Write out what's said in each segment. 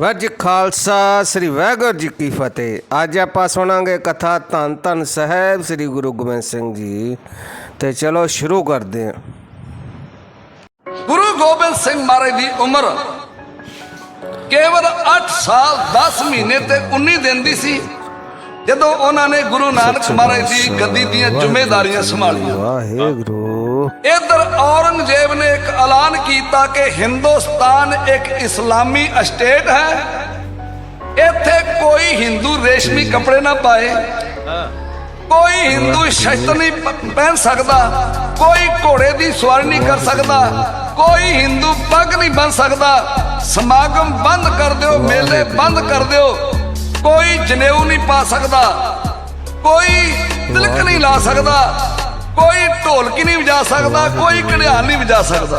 ਵਾਹਿਗੁਰੂ ਜੀ ਖਾਲਸਾ, ਸ੍ਰੀ ਵਾਹਿਗੁਰੂ ਜੀ ਕੀ ਫਤਿਹ। ਅੱਜ ਆਪਾਂ ਸੁਣਾਂਗੇ ਕਥਾ ਧੰਨ ਧੰਨ ਸਾਹਿਬ ਸ੍ਰੀ ਗੁਰੂ ਗੋਬਿੰਦ ਸਿੰਘ ਜੀ। ਤੇ ਚਲੋ ਸ਼ੁਰੂ ਕਰਦੇ ਹਾਂ। ਗੁਰੂ ਗੋਬਿੰਦ ਸਿੰਘ ਮਹਾਰਾਜ ਦੀ ਉਮਰ ਕੇਵਲ 8 ਸਾਲ 10 ਮਹੀਨੇ ਤੇ 19 ਦਿਨ ਦੀ ਸੀ। ਜਦੋਂ ਉਹਨਾਂ ਨੇ ਗੁਰੂ ਨਾਨਕ ਮਹਾਰਾਜ ਦੀ ਗੱਦੀ ਦੀਆਂ ਜ਼ਿੰਮੇਵਾਰੀਆਂ ਸੰਭਾਲੀਆਂ। ਵਾਹਿਗੁਰੂ। ਇਧਰ ਔਰੰਗਜ਼ੇਬ ਨੇ ਇੱਕ ਐਲਾਨ ਕੀਤਾ ਕਿ ਹਿੰਦੁਸਤਾਨ ਇੱਕ ਇਸਲਾਮੀ ਸਟੇਟ ਹੈ। ਇੱਥੇ ਕੋਈ ਹਿੰਦੂ ਰੇਸ਼ਮੀ ਕੱਪੜੇ ਨਾ ਪਾਏ। ਕੋਈ ਹਿੰਦੂ ਸ਼ਸਤਰ ਨਹੀਂ ਪਹਿਨ ਸਕਦਾ। ਕੋਈ ਘੋੜੇ ਦੀ ਸਵਾਰੀ ਨਹੀਂ ਕਰ ਸਕਦਾ। ਕੋਈ ਹਿੰਦੂ ਪੱਗ ਨਹੀਂ ਬੰਨ ਸਕਦਾ। ਸਮਾਗਮ ਬੰਦ ਕਰ ਦਿਓ ਮੇਲੇ ਬੰਦ ਕਰ ਦਿਓ। ਕੋਈ ਜਨੇਊ ਨਹੀਂ ਪਾ ਸਕਦਾ। ਕੋਈ ਤਿਲਕ ਨਹੀਂ ਲਾ ਸਕਦਾ। ਕੋਈ ਢੋਲਕੀ ਨਹੀਂ ਵਜਾ ਸਕਦਾ। ਕੋਈ ਘੜਿਆਲ ਨਹੀਂ ਵਜਾ ਸਕਦਾ।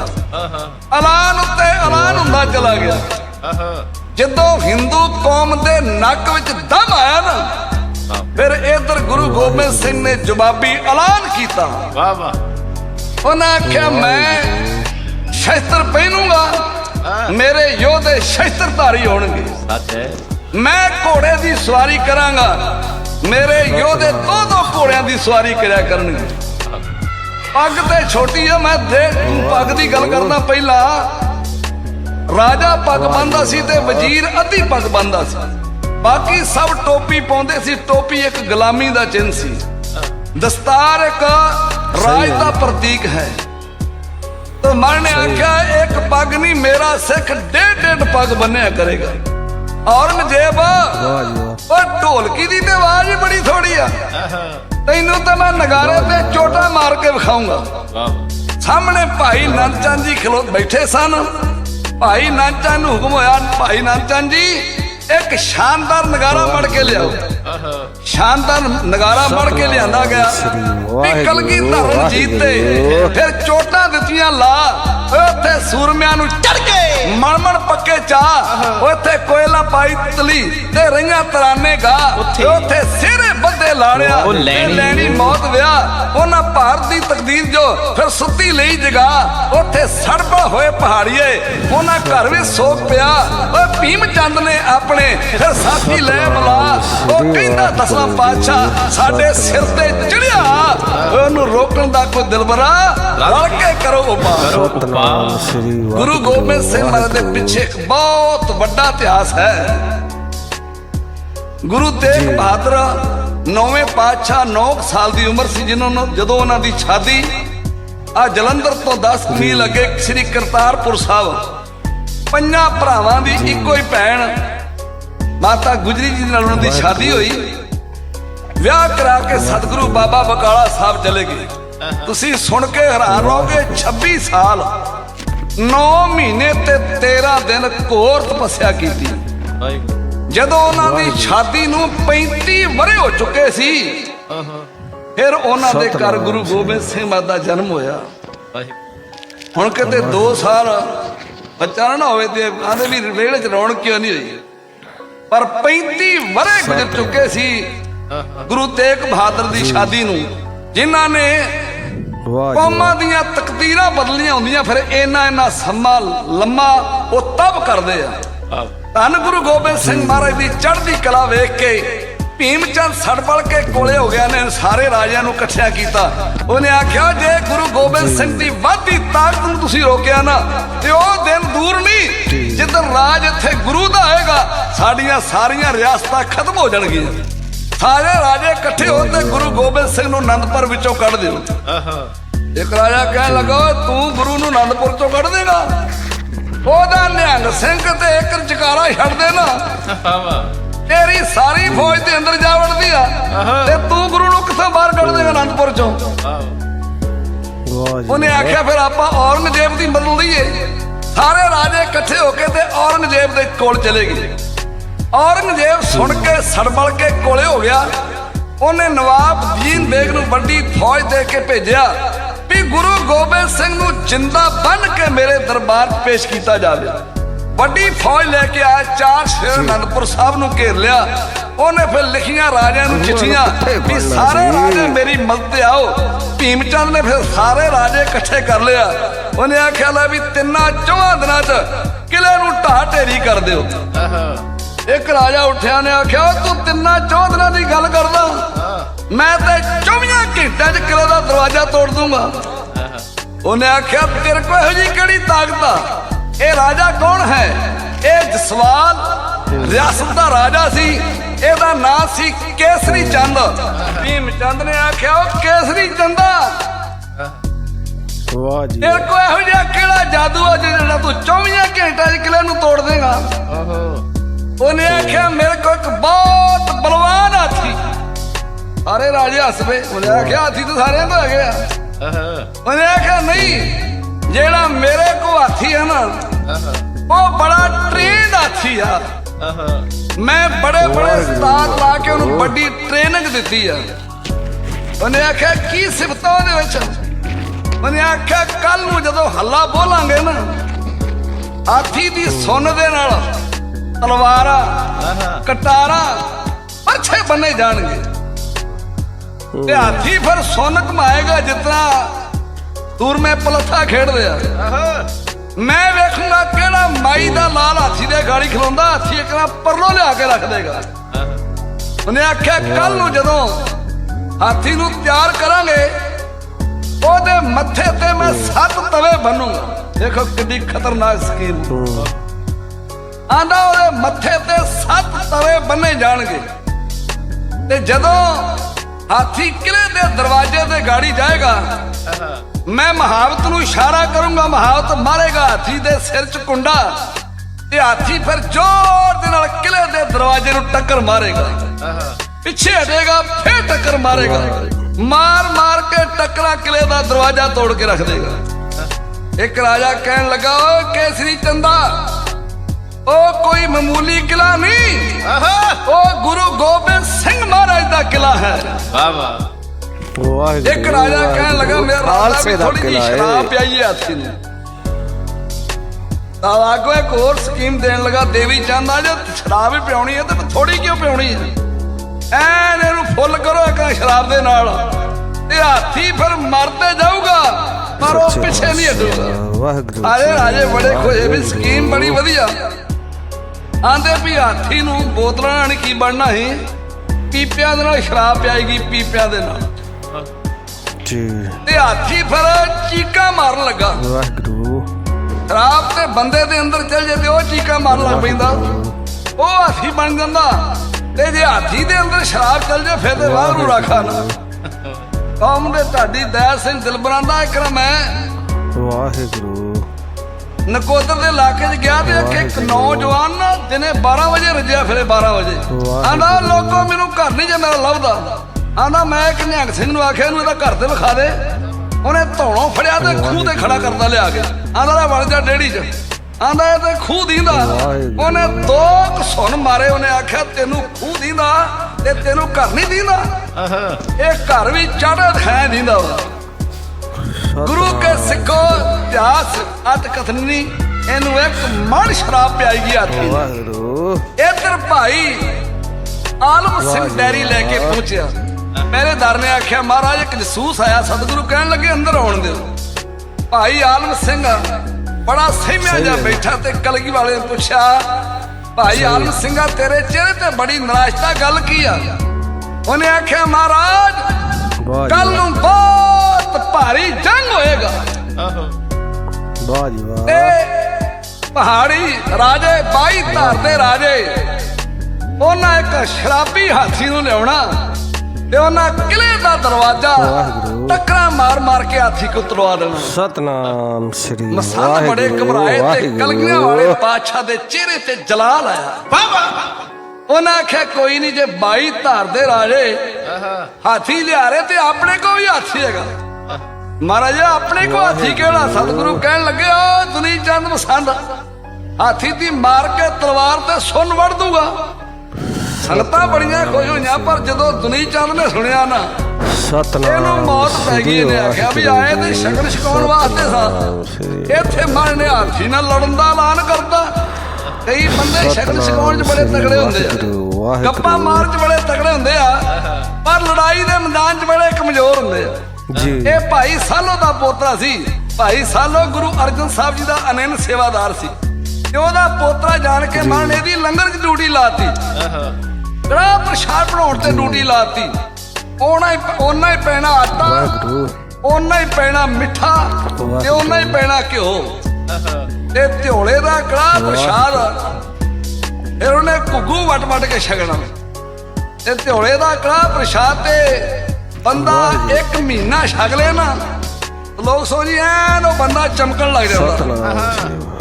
ਐਲਾਨ ਉੱਤੇ ਐਲਾਨ ਹੁੰਦਾ ਚਲਾ ਗਿਆ। ਜਦੋਂ ਹਿੰਦੂ ਕੌਮ ਦੇ ਨੱਕ ਵਿੱਚ ਦਮ ਆਇਆ ਨਾ ਫਿਰ ਇਧਰ ਗੁਰੂ ਗੋਬਿੰਦ ਸਿੰਘ ਨੇ ਜਵਾਬੀ ਐਲਾਨ ਕੀਤਾ। ਵਾਹ ਵਾਹ। ਉਹਨਾਂ ਆਖਿਆ ਮੈਂ ਸ਼ਸਤਰ ਪਹਿਨੂਗਾ। ਮੇਰੇ ਯੋਧੇ ਸ਼ਸਤਰਧਾਰੀ ਹੋਣਗੇ। ਸੱਚ ਹੈ। ਮੈਂ ਘੋੜੇ ਦੀ ਸਵਾਰੀ ਕਰਾਂਗਾ। ਮੇਰੇ ਯੋਧੇ ਦੋ ਦੋ ਘੋੜਿਆਂ ਦੀ ਸਵਾਰੀ ਕਰਿਆ ਕਰਨਗੇ। ਪੱਗ ਤੇ ਛੋਟੀ ਆ ਮੈਂ ਦੇ ਪੱਗ ਦੀ ਗੱਲ ਕਰਦਾ ਪਹਿਲਾਂ। ਰਾਜਾ ਪੱਗ ਬੰਨਦਾ ਸੀ ਤੇ ਵਜ਼ੀਰ ਅੱਧੀ ਪੱਗ ਬੰਨਦਾ ਸੀ। ਬਾਕੀ ਸਭ ਟੋਪੀ ਪਾਉਂਦੇ ਸੀ ਟੋਪੀ ਇੱਕ ਗੁਲਾਮੀ ਦਾ ਚਿੰਨ੍ਹ ਸੀ। ਦਸਤਾਰ ਇੱਕ ਰਾਜ ਦਾ ਪ੍ਰਤੀਕ ਹੈ। ਤੇ ਮਨ ਨੇ ਆਖਿਆ ਇੱਕ ਪੱਗ ਨਹੀਂ ਮੇਰਾ ਸਿੱਖ ਡੇਢ ਡੇਢ ਪੱਗ ਬੰਨਿਆ ਕਰੇਗਾ। ਔਰੰਗਜ਼ੇਬ ਵਾਹ ਜੀ ਵਾਹ। ਉਹ ਢੋਲਕੀ ਦੀ ਤੇ ਆਵਾਜ਼ ਹੀ ਬੜੀ ਥੋੜੀ ਆ। ਤੈਨੂੰ ਤਾਂ ਮੈਂ ਨਗਾਰੇ ਤੇ ਚੋਟਾ ਮਾਰ ਕੇ ਵਿਖਾਉਂਗਾ ਸਾਹਮਣੇ ਭਾਈ ਨੰਦਚੰਦ ਜੀ ਖਲੋ ਬੈਠੇ ਸਨ। ਭਾਈ ਨੰਦਚੰਦ ਨੂੰ ਹੁਕਮ ਹੋਇਆ ਭਾਈ ਨੰਦਚੰਦ ਜੀ ਇੱਕ ਸ਼ਾਨਦਾਰ ਨਗਾਰਾ ਮੜ ਕੇ ਲਿਆਓ। ਸ਼ਾਨਦਾਰ ਨਗਾਰਾ ਮੜ ਕੇ ਲਿਆਂਦਾ ਗਿਆ। ਵੀ ਕਲਗੀ ਧਰਨ ਜੀਤੇ ਫਿਰ ਚੋਟਾਂ ਦਿੱਤੀਆਂ ਲਾ। ਉੱਥੇ ਸੂਰਮਿਆਂ ਨੂੰ ਚੜ ਕੇ ਮਣ ਮਣ ਪੱਕੇ ਚਾ। ਉੱਥੇ ਕੋਇਲਾ ਪਾਈ ਤਲੀ ਤੇ ਰਈਆਂ ਤਰਾਨੇ ਗਾ। ਉੱਥੇ। ਸਿਹਰੇ ਬੱਦੇ ਲਾੜਿਆ ਉਹ ਲੈਣੀ। ਮੌਤ ਵਿਆਹ ਉਹਨਾਂ ਭਾਰਤ ਦੀ ਤਕਦੀਰ ਜੋ ਫਿਰ ਸੁੱਤੀ ਲਈ ਜਗਾ। ਉੱਥੇ ਸੜਬਾ ਹੋਏ ਪਹਾੜੀਏ। ਉਹਨਾਂ ਘਰ ਵੀ ਸੋਕ ਪਿਆ। ਓਏ ਭੀਮ ਚੰਦ ਨੇ ਆਪਣੇ ਫਿਰ ਸਾਥੀ ਲੈ ਬੁਲਾ। ਉਹ ਕਹਿੰਦਾ ਦਸਵਾਂ ਪਾਤਸ਼ਾਹ ਸਾਡੇ ਸਿਰ ਤੇ ਚੜਿਆ ਉਹਨੂੰ ਰੋਕਣ ਦਾ ਕੋਈ ਦਿਲਬਰਾ ਰਲ ਕੇ ਕਰੋ ਉਪਾਅ। ਗੁਰੂ ਗੋਬਿੰਦ ਸਿੰਘ ਮਹਾਰਾਜ ਦੇ ਪਿੱਛੇ ਇੱਕ ਬਹੁਤ ਵੱਡਾ ਇਤਿਹਾਸ ਹੈ। ਗੁਰੂ ਤੇਗ ਬਹਾਦਰ ਨੌਵੇਂ ਪਾਤਸ਼ਾਹ 9 ਸਾਲ ਦੀ ਉਮਰ ਸੀ ਜਿਨ੍ਹਾਂ ਨੂੰ ਜਦੋਂ ਉਹਨਾਂ ਦੀ ਛਾਦੀ ਆ ਜਲੰਧਰ ਤੋਂ 10 ਮੀਲ ਅੱਗੇ ਸ੍ਰੀ ਕਰਤਾਰਪੁਰ ਸਾਹਿਬ ਪੰਜਾਂ ਭਰਾਵਾਂ ਦੀ ਇੱਕੋ ਹੀ ਭੈਣ ਮਾਤਾ ਗੁਜਰੀ ਜੀ ਨਾਲ ਉਹਨਾਂ ਦੀ ਸ਼ਾਦੀ ਹੋਈ। ਵਿਆਹ ਕਰਾ ਕੇ ਸਤਿਗੁਰੂ ਬਾਬਾ ਬਕਾਲਾ ਸਾਹਿਬ ਚਲੇ ਗਏ। ਤੁਸੀਂ ਸੁਣ ਕੇ ਹੈਰਾਨ ਰਹੋਗੇ 26 ਸਾਲ 9 ਮਹੀਨੇ ਤੇ 13 ਦਿਨ ਘੋਰ ਤਪੱਸਿਆ ਕੀਤੀ। ਜਦੋਂ ਉਹਨਾਂ ਦੀ ਸ਼ਾਦੀ ਨੂੰ 35 ਵਰੇ ਹੋ ਚੁੱਕੇ ਸੀ ਫਿਰ ਉਹਨਾਂ ਦੇ ਘਰ ਗੁਰੂ ਗੋਬਿੰਦ ਸਿੰਘ ਮਹਾਰਾਜ ਦਾ ਜਨਮ ਹੋਇਆ। ਹੁਣ ਕਿਤੇ 2 ਸਾਲ ਬੱਚਾ ਨਾ ਹੋਵੇ ਤੇ ਆਂਦੇ ਵੀ ਵੇਲੇ ਚ ਰੌਣਕ ਕਿਉਂ ਨਹੀਂ ਹੋਈ? ਪਰ 35 ਵਰੇ ਗੁਜ਼ਰ ਚੁੱਕੇ ਸੀ ਗੁਰੂ ਤੇਗ ਬਹਾਦਰ ਦੀ ਸ਼ਾਦੀ ਨੂੰ ਜਿਨ੍ਹਾਂ ਨੇ ਵਾਹ ਜੀ ਕੌਮਾਂ ਦੀਆਂ ਤਕਦੀਰਾਂ ਬਦਲੀਆਂ ਹੁੰਦੀਆਂ ਫਿਰ ਇੰਨਾ ਇੰਨਾ ਸਮਾਂ ਲੰਮਾ ਉਹ ਤਬ ਕਰਦੇ ਆ। ਧੰਨ ਗੁਰੂ ਗੋਬਿੰਦ ਸਿੰਘ ਮਹਾਰਾਜ ਦੀ ਚੜ੍ਹਦੀ ਕਲਾ ਵੇਖ ਕੇ ਭੀਮ ਚੰਦ ਸੜਬਲ ਕੇ ਕੋਲੇ ਹੋ ਗਿਆ ਨੇ ਸਾਰੇ ਰਾਜਿਆਂ ਨੂੰ ਇਕੱਠਿਆ ਕੀਤਾ। ਉਹਨੇ ਆਖਿਆ ਜੇ ਗੁਰੂ ਗੋਬਿੰਦ ਸਿੰਘ ਦੀ ਵਾਧੀ ਤਾਕਤ ਨੂੰ ਤੁਸੀਂ ਰੋਕਿਆ ਨਾ ਤੇ ਉਹ ਦਿਨ ਦੂਰ ਨਹੀਂ ਜਿੱਦਣ ਰਾਜ ਇੱਥੇ ਗੁਰੂ ਦਾ ਹੋਏਗਾ ਸਾਡੀਆਂ ਸਾਰੀਆਂ ਰਿਆਸਤਾਂ ਖਤਮ ਹੋ ਜਾਣਗੀਆਂ। ਸਾਰੇ ਰਾਜੇ ਇਕੱਠੇ ਹੋ ਤੇ ਗੁਰੂ ਗੋਬਿੰਦ ਸਿੰਘ ਨੂੰ ਆਨੰਦਪੁਰ ਵਿੱਚੋਂ ਕੱਢ ਦਿਓ। ਆਹਾ। ਇੱਕ ਰਾਜਾ ਕਹਿਣ ਲੱਗਾ ਓਏ ਤੂੰ ਗੁਰੂ ਨੂੰ ਆਨੰਦਪੁਰ ਤੋਂ ਕੱਢ ਦੇਗਾ? ਉਹਦਾ ਨਿਹੰਗ ਸਿੰਘ ਤੇ ਇੱਕ ਜਕਾਰਾ ਛੱਡ ਦੇ ਨਾ ਵਾਹ। ਵਾਹ ਤੇਰੀ ਸਾਰੀ ਫੌਜ ਦੇ ਅੰਦਰ ਜਾ ਵੜਦੀ ਆ। ਤੇ ਤੂੰ ਗੁਰੂ ਨੂੰ ਕਿੱਥੋਂ ਬਾਹਰ ਕੱਢ ਦੇਗਾ ਆਨੰਦਪੁਰ ਚੋਂ? ਉਹਨੇ ਆਖਿਆ ਫਿਰ ਆਪਾਂ ਔਰੰਗਜ਼ੇਬ ਦੀ ਮਦਦ ਲਈਏ। ਸਾਰੇ ਰਾਜੇ ਇਕੱਠੇ ਹੋ ਕੇ ਤੇ ਔਰੰਗਜ਼ੇਬ ਦੇ ਕੋਲ ਚਲੇ ਗਏ। ਔਰੰਗਜ਼ੇਬ ਸੁਣ ਕੇ ਸੜਬਲ ਕੇ ਕੋਲੇ ਹੋ ਗਿਆ। ਉਹਨੇ ਨਵਾਬ ਜੀਨ ਬੇਗ ਨੂੰ ਵੱਡੀ ਫੌਜ ਦੇ ਕੇ ਭੇਜਿਆ ਵੀ ਗੁਰੂ ਗੋਬਿੰਦ ਸਿੰਘ ਨੂੰ ਜਿੰਦਾ ਬੰਨ ਕੇ ਮੇਰੇ ਦਰਬਾਰ ਪੇਸ਼ ਕੀਤਾ ਜਾਵੇ। ਵੱਡੀ ਫੌਜ ਲੈ ਕੇ ਆਇਆ ਚਾਰ ਸ਼ੇਰ ਅਨੰਦਪੁਰ ਸਾਹਿਬ ਨੂੰ ਘੇਰ ਲਿਆ। ਉਹਨੇ ਫਿਰ ਲਿਖੀਆਂ ਰਾਜਿਆਂ ਨੂੰ ਚਿੱਠੀਆਂ ਵੀ ਸਾਰੇ ਰਾਜੇ ਮੇਰੀ ਮਦਦ ਤੇ ਆਓ। ਭੀਮ ਚੰਦ ਨੇ ਫਿਰ ਸਾਰੇ ਰਾਜੇ ਇਕੱਠੇ ਕਰ ਲਿਆ। ਉਹਨੇ ਆਖਿਆ ਲੈ ਵੀ ਤਿੰਨਾਂ ਚੌਹਾਂ ਦਿਨਾਂ 'ਚ ਕਿਲੇ ਨੂੰ ਢਾਹ ਢੇਰੀ ਕਰ ਦਿਓ। ਆਹਾ। ਇੱਕ ਰਾਜਾ ਉੱਠਿਆ ਨੇ ਆਖਿਆ ਤੂੰ ਤਿੰਨਾਂ ਚੌਧਰਾਂ ਦੀ ਗੱਲ ਕਰਦਾ। ਮੈਂ ਤੇ 24 ਘੰਟਿਆਂ 'ਚ ਕਿਲੇ ਦਾ ਦਰਵਾਜ਼ਾ ਤੋੜ ਦੂੰਗਾ। ਆਹਾ ਉਹਨੇ ਆਖਿਆ ਤੇਰੇ ਕੋਲ ਇਹੋ ਜੀ ਕਿਹੜੀ ਤਾਕਤ ਆ? ਇਹ ਰਾਜਾ ਕੌਣ ਹੈ? ਇਹ ਜਸਵਾਲ ਰਿਆਸਤ ਦਾ ਰਾਜਾ ਸੀ। ਇਹਦਾ ਨਾਂ ਸੀ ਕੇਸਰੀ ਚੰਦ। ਭੀਮ ਚੰਦ ਨੇ ਆਖਿਆ ਉਹ ਕੇਸਰੀ ਚੰਦਾ ਵਾਹ ਜੀ। ਤੇਰੇ ਕੋਲ ਇਹੋ ਜਿਹਾ ਕਿਹੜਾ ਜਾਦੂ ਆ ਜਿਹੜਾ ਤੂੰ 24 ਘੰਟਿਆਂ 'ਚ ਕਿਲੇ ਨੂੰ ਤੋੜ ਦੇਗਾ? ਓਹੋ ਉਹਨੇ ਆਖਿਆ ਮੇਰੇ ਕੋਲ ਇੱਕ ਬਹੁਤ ਬਲਵਾਨ ਹਾਥੀ। ਸਾਰੇ ਰਾਜੇ ਹੱਸ ਪਏ। ਉਹਨੇ ਆਖਿਆ ਹਾਥੀ ਤਾਂ ਸਾਰਿਆਂ ਤੋਂ ਹੈਗੇ ਆ। ਆਹਾ। ਉਹਨੇ ਆਖਿਆ ਨਹੀਂ ਜਿਹੜਾ ਮੇਰੇ ਕੋਲ ਹਾਥੀ ਹੈ ਨਾ ਆਹਾ। ਉਹ ਬੜਾ ਟ੍ਰੇਨਡ ਹਾਥੀ ਆ। ਆਹਾ। ਮੈਂ ਬੜੇ ਬੜੇ ਉਸਤਾਦ ਲਾ ਕੇ ਉਹਨੂੰ ਵੱਡੀ ਟ੍ਰੇਨਿੰਗ ਦਿੱਤੀ ਆ। ਉਹਨੇ ਆਖਿਆ ਕੀ ਸਿਫਤਾਂ ਉਹਦੇ ਵਿੱਚ? ਉਹਨੇ ਆਖਿਆ ਕੱਲ ਨੂੰ ਜਦੋਂ ਹੱਲਾ ਬੋਲਾਂਗੇ ਨਾ ਹਾਥੀ ਦੀ ਸੁੰਨ ਦੇ ਨਾਲ ਤਲਵਾਰਾਂ ਕਟਾਰਾਂ ਪਰਛੇ ਬੰਨੇ ਜਾਣਗੇ। ਤੇ ਹਾਥੀ ਫਿਰ ਸੁੰਨ ਘਮਾਏਗਾ ਜਿਤਨਾ ਦੂਰ ਮੈਂ ਪਲੱਥਾ ਖੇਡਦੇ ਆ ਮੈਂ ਵੇਖੂੰਗਾ ਕਿਹੜਾ ਮਾਈ ਦਾ ਲਾਲ ਹਾਥੀ ਦੇ ਗਾੜੀ ਖਲੋਂਦਾ ਹਾਥੀ ਇੱਕ ਨਾ ਪਰਲੋ ਲਿਆ ਕੇ ਰੱਖ ਦੇਗਾ। ਉਹਨੇ ਆਖਿਆ ਕੱਲ ਨੂੰ ਜਦੋਂ ਹਾਥੀ ਨੂੰ ਤਿਆਰ ਕਰਾਂਗੇ ਉਹਦੇ ਮੱਥੇ ਤੇ ਮੈਂ ਸੱਤ ਤਵੇ ਬੰਨੂਗਾ। ਦੇਖੋ ਕਿੰਨੀ ਖਤਰਨਾਕ ਸਕੀਮ। ਆਂਦਾ ਉਹਦੇ ਮੱਥੇ ਤੇ ਸੱਤ ਤਵੇ ਬੰਨੇ ਜਾਣਗੇ। ਤੇ ਜਦੋਂ ਹਾਥੀ ਕਿਲੇ ਦੇ ਦਰਵਾਜ਼ੇ ਤੇ ਗਾੜੀ ਜਾਏਗਾ, ਮੈਂ ਮਹਾਵਤ ਨੂੰ ਇਸ਼ਾਰਾ ਕਰੂੰਗਾ, ਮਹਾਵਤ ਮਾਰੇਗਾ ਹਾਥੀ ਦੇ ਸਿਰ 'ਚ ਕੁੰਡਾ, ਤੇ ਹਾਥੀ ਫਿਰ ਜ਼ੋਰ ਦੇ ਨਾਲ ਕਿਲੇ ਦੇ ਦਰਵਾਜ਼ੇ ਨੂੰ ਟੱਕਰ ਮਾਰੇਗਾ। ਪਿੱਛੇ ਹਟੇਗਾ, ਫਿਰ ਟੱਕਰ ਮਾਰੇਗਾ। ਮਾਰ ਮਾਰ ਕੇ ਟੱਕਰਾ ਕਿਲੇ ਦਾ ਦਰਵਾਜ਼ਾ ਤੋੜ ਕੇ ਰੱਖ ਦੇਗਾ। ਇੱਕ ਰਾਜਾ ਕਹਿਣ ਲੱਗਾ, ਓਏ ਕੇਸਰੀ ਚੰਦਾ ਉਹ ਕੋਈ ਮਾਮੂਲੀ ਕਿਲਾ ਨਹੀਂ। ਆਹਾ। ਉਹ ਗੁਰੂ ਗੋਬਿੰਦ ਸਿੰਘ ਮਹਾਰਾਜ ਦਾ ਕਿਲਾ ਹੈ। ਵਾਹ ਵਾਹ। ਵਾਹ ਇੱਕ ਰਾਜਾ ਕਹਿਣ ਲੱਗਾ ਮੇਰਾ ਰਾਜਾ ਵੀ ਥੋੜੀ ਜਿਹੀ ਹੈ। ਸ਼ਰਾਬ ਪਿਆਈ ਹੈ ਹਾਥੀ ਨੂੰ। ਤਾਂ ਆਗੋ ਇੱਕ ਹੋਰ ਸਕੀਮ ਦੇਣ ਲੱਗਾ ਦੇਵੀ ਚੰਦ ਆ ਜੇ ਸ਼ਰਾਬ ਵੀ ਪਿਆਉਣੀ ਹੈ ਤੇ ਥੋੜੀ ਕਿਉਂ ਪਿਆਉਣੀ ਹੈ? ਐਨ ਇਹਨੂੰ ਫੁੱਲ ਕਰੋ ਇੱਕ ਸ਼ਰਾਬ ਦੇ ਨਾਲ। ਤੇ ਹਾਥੀ ਫਿਰ ਮਰਦੇ ਜਾਊਗਾ ਪਰ ਉਹ ਪਿੱਛੇ ਨਹੀਂ ਹਟੂਗਾ। ਵਾਹਿਗੁਰੂ ਆਲੇ ਰਾਜੇ ਬੜੇ ਖੋਏ ਵੀ ਸਕੀਮ ਬੜੀ ਵਧੀਆ। ਆਂਦੇ ਵੀ ਹਾਥੀ ਨੂੰ ਬੋਤਲਾਂ ਨਾਲ ਕੀ ਬਣਨਾ ਸੀ? ਪੀਪਿਆਂ ਦੇ ਨਾਲ ਸ਼ਰਾਬ ਪਿਆਏਗੀ ਪੀਪਿਆਂ ਦੇ ਨਾਲ। ਤੇ ਹਾਥੀ ਫਿਰ ਚੀਕਾਂ ਮਾਰਨ ਲੱਗਾ। ਵਾਹਿਗੁਰੂ। ਸ਼ਰਾਬ ਤੇ ਬੰਦੇ ਦੇ ਅੰਦਰ ਚਲ ਜੇ ਤੇ ਉਹ ਚੀਕਾਂ ਮਾਰਨ ਲੱਗ ਪੈਂਦਾ। ਉਹ ਹਾਥੀ ਬਣ ਜਾਂਦਾ। ਤੇ ਜੇ ਹਾਥੀ ਦੇ ਅੰਦਰ ਸ਼ਰਾਬ ਚਲ ਜੇ ਫਿਰ ਤੇ ਵਾਹਰੂ ਰਾਖਾ ਨਾ ਕੌਮ ਦੇ ਢਾਡੀ ਦਇਆ ਸਿੰਘ ਦਿਲਬਰਾਂ ਦਾ ਇੱਕ ਨਾ ਮੈਂ ਵਾਹਿਗੁਰੂ। ਨਕੋਦਰ ਦੇ ਇਲਾਕੇ 'ਚ ਗਿਆ ਤੇ ਇੱਕ ਇੱਕ ਨੌਜਵਾਨ ਨਾ ਦਿਨੇ 12 ਵਜੇ ਰੱਜਿਆ ਫਿਰੇ 12 ਵਜੇ। ਆਂਦਾ ਲੋਕੋ ਮੈਨੂੰ ਘਰ ਨਹੀਂ ਜੇ ਮੇਰਾ ਲੱਭਦਾ ਆਂਦਾ ਮੈਂ ਇੱਕ ਨਿਹੰਗ ਸਿੰਘ ਨੂੰ ਆਖਿਆ ਇਹਨੂੰ ਇਹਦਾ ਘਰ ਤੇ ਵਿਖਾ ਦੇ। ਉਹਨੇ ਧੌਣੋਂ ਫੜਿਆ ਤੇ ਖੂਹ ਤੇ ਖੜਾ ਕਰਦਾ ਲਿਆ ਕੇ। ਆਂਦਾ ਲੈ ਵੜ ਜਾ ਡੇੜੀ 'ਚ। ਆਂਦਾ ਇਹ ਤੇ ਖੂਹ ਦੀਂਦਾ। ਉਹਨੇ ਦੋ ਸੁਣ ਮਾਰੇ ਉਹਨੇ ਆਖਿਆ ਤੈਨੂੰ ਖੂਹ ਦੀਂਦਾ ਤੇ ਤੈਨੂੰ ਘਰ ਨਹੀਂ ਦੀਂਦਾ। ਇਹ ਘਰ ਵੀ ਚਾੜਾ ਦਿਖਾਇਆ ਦੀਂਦਾ ਗੁਰੂ ਕੇ ਸਿੱਖੋ ਇਤਿਹਾਸ ਅਤ ਕਥਨੀ ਇਹਨੂੰ ਇੱਕ ਮਣ ਸ਼ਰਾਬ ਪਿਆਈ ਗਈ ਨੂੰ। ਵਾਹਿਗੁਰੂ। ਇੱਧਰ ਭਾਈ ਆਲਮ ਸਿੰਘ ਡੈਰੀ ਲੈ ਕੇ ਪਹੁੰਚਿਆ। ਪਹਿਰੇਦਾਰ ਨੇ ਆਖਿਆ ਮਹਾਰਾਜ ਇੱਕ ਜਸੂਸ ਆਇਆ ਸਤਿਗੁਰੂ ਕਹਿਣ ਲੱਗੇ ਅੰਦਰ ਆਉਣ ਦਿਓ। ਭਾਈ ਆਲਮ ਸਿੰਘ ਬੜਾ ਸਹਿਮਿਆ ਜਾ ਬੈਠਾ ਤੇ ਕਲਗੀ ਵਾਲੇ ਨੇ ਪੁੱਛਿਆ ਭਾਈ ਆਲਮ ਸਿੰਘਾ ਤੇਰੇ ਚਿਹਰੇ ਤੇ ਬੜੀ ਨਿਰਾਸ਼ਤਾ ਗੱਲ ਕੀ ਆ? ਉਹਨੇ ਆਖਿਆ ਮਹਾਰਾਜ ਕੱਲ ਨੂੰ ਬਹੁਤ ਭਾਰੀ ਜੰਗ ਹੋਏਗਾ। ਆਹੋ ਵਾਹ ਜੀ ਵਾਹ ਤੇ ਪਹਾੜੀ ਰਾਜੇ ਬਾਈ ਧਾਰ ਦੇ ਰਾਜੇ ਉਹਨਾਂ ਇੱਕ ਸ਼ਰਾਬੀ ਹਾਥੀ ਨੂੰ ਲਿਆਉਣਾ ਤੇ ਉਹਨਾਂ ਕਿਲੇ ਦਾ ਦਰਵਾਜ਼ਾ। ਟੱਕਰਾਂ ਮਾਰ ਮਾਰ ਕੇ ਹਾਥੀ ਕੋ ਤੁਰਵਾ ਦੇਣਾ। ਸਤਨਾਮ ਸ੍ਰੀ ਮਸੰਦ ਬੜੇ ਘਬਰਾਏ ਤੇ। ਕਲਗੀਆਂ ਵਾਲੇ ਬਾਦਸ਼ਾਹ ਦੇ ਚਿਹਰੇ ਤੇ ਜਲਾਲ ਆਇਆ। ਉਹਨਾਂ ਆਖਿਆ ਕੋਈ ਨਹੀਂ ਜੇ ਬਾਈ ਧਾਰ ਦੇ ਰਾਜੇ ਆਹਾ। ਹਾਥੀ ਲਿਆ ਰਹੇ ਤੇ ਆਪਣੇ ਕੋ ਵੀ ਹਾਥੀ ਹੈਗਾ। ਮਹਾਰਾਜ ਆਪਣੇ ਕੋ ਹਾਥੀ ਕਿਹੜਾ? ਸਤਿਗੁਰੂ ਕਹਿਣ ਲੱਗੇ ਓ ਦੁਨੀ ਚੰਦ ਮਸੰਦ ਹਾਥੀ ਦੀ ਮਾਰ ਕੇ ਤਲਵਾਰ ਤੇ ਸੁੰਨ ਵੜ ਦੂਗਾ। ਸੰਗਤਾਂ ਬੜੀਆਂ ਖੁਸ਼ ਹੋਈਆਂ ਪਰ ਜਦੋਂ ਦੁਨੀ ਚੰਦ ਨੇ ਸੁਣਿਆ ਨਾ ਸਤਨਾਮ ਇਹਨੂੰ ਮੌਤ ਪੈ ਗਈ ਸ੍ਰੀ ਆਖਿਆ ਵੀ ਆਏ ਤੇ। ਸ਼ਗਨ ਛਕਾਉਣ ਵਾਸਤੇ ਸਾ। ਇੱਥੇ ਮਨ ਨੇ ਹਾਥੀ ਨਾਲ ਲੜਨ ਦਾ ਐਲਾਨ ਕਰਦਾ ਕਈ ਬੰਦੇ ਸ਼ਗਨ ਛਕਾਉਣ 'ਚ ਬੜੇ ਤਗੜੇ ਹੁੰਦੇ ਆ। ਗੱਪਾਂ ਮਾਰ 'ਚ ਬੜੇ ਤਗੜੇ ਹੁੰਦੇ ਆ ਪਰ ਲੜਾਈ ਦੇ ਮੈਦਾਨ 'ਚ ਬੜੇ ਕਮਜ਼ੋਰ ਹੁੰਦੇ ਆ। ਜੀ। ਇਹ ਭਾਈ ਸਾਲੋ ਦਾ ਪੋਤਰਾ ਸੀ। ਭਾਈ ਸਾਲੋ ਗੁਰੂ ਅਰਜਨ ਸਾਹਿਬ ਜੀ ਦਾ ਅਨੰਨ ਸੇਵਾਦਾਰ ਸੀ। ਤੇ ਉਹਦਾ ਪੋਤਰਾ ਜਾਣ ਕੇ ਮਨ ਇਹਦੀ ਲੰਗਰ 'ਚ ਡਿਊਟੀ ਲਾਤੀ ਆਹਾ। ਕੜਾ ਪ੍ਰਸ਼ਾਦ ਬਣਾਉਣ ਤੇ ਡਿਊਟੀ ਲਾਤੀ ਉਹਨਾਂ ਹੀ ਉਹਨਾਂ ਹੀ ਪੈਣਾ ਆਟਾ ਵਾਹਿਗੁਰੂ। ਉਹਨਾਂ ਹੀ ਪੈਣਾ ਮਿੱਠਾ ਤੇ ਉਹਨਾਂ ਹੀ ਪੈਣਾ ਘਿਓ। ਆਹਾ। ਤੇ ਝੋਲੇ ਦਾ ਕੜਾ ਪ੍ਰਸ਼ਾਦ। ਫਿਰ ਉਹਨੇ ਘੁੱਗੂ ਵਟ ਵਟ ਕੇ ਛਕਣਾ। ਤੇ ਝੋਲੇ ਦਾ ਕੜਾ ਪ੍ਰਸ਼ਾਦ ਤੇ ਬੰਦਾ ਇੱਕ ਮਹੀਨਾ ਛਕ ਲੈ ਨਾ ਲੋਕ ਸੋਚੀ ਐਨ ਉਹ ਬੰਦਾ ਚਮਕਣ ਲੱਗ ਜਾਂਦਾ।